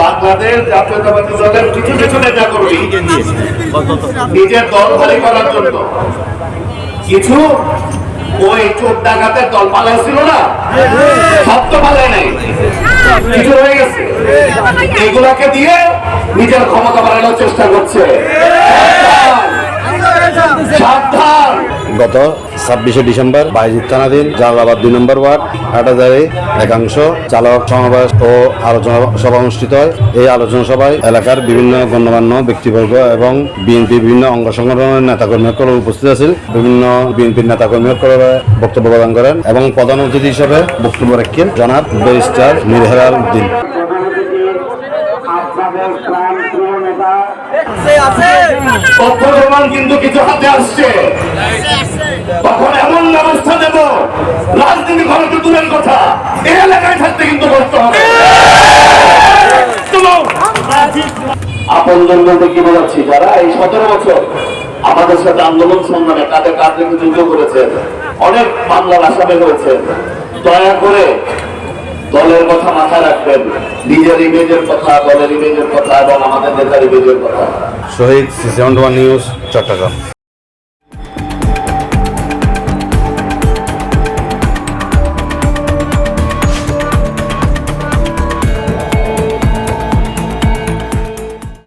বাংলাদেশ জাতীয়তাবাদী দলের কিছু কিছু নেতা কর্মী নিজের দল খালি করার জন্য। কিছু ওই চোর ডাকাতের দল পালাইছিল না? সব তো পালায় নাই। কিছু হয়ে গেছে। এগুলাকে দিয়ে নিজের ক্ষমতা বাড়ানোর চেষ্টা করছে। সাবধান। গত ছাব্বিশে ডিসেম্বর বাইজিৎ থানাধীন জালালাবাদ দুই নম্বর ওয়ার্ড হাটাজারি একাংশ চালক সমাবেশ ও আলোচনা সভা অনুষ্ঠিত হয়। এই আলোচনা সভায় এলাকার বিভিন্ন গণ্যমান্য ব্যক্তিবর্গ এবং বিএনপি বিভিন্ন অঙ্গ সংগঠনের নেতাকর্মীসকল উপস্থিত আছেন বিভিন্ন বিএনপির নেতাকর্মীসকল বক্তব্য প্রদান করেন এবং প্রধান অতিথি হিসেবে বক্তব্য রাখেন জনাব ব্যারিস্টার মিরহেলাল উদ্দিন। আপনাদের প্রাণ প্রিয় নেতা তথ্য প্রমাণ কিন্তু কিছু হাতে আসছে। আপন জন বলতে কি বোঝাচ্ছি? যারা এই সতেরো বছর আমাদের সাথে আন্দোলন সংগ্রামে কাঁধে কাঁধ রেখে যুদ্ধ করেছে, অনেক মামলার আসামে হয়েছে। দয়া করে দলের কথা মাথায় রাখবেন। নিজের ইমেজের কথা, দলের ইমেজের কথা এবং আমাদের নেতার ইমেজের কথা। Shahid season news, Chittagong.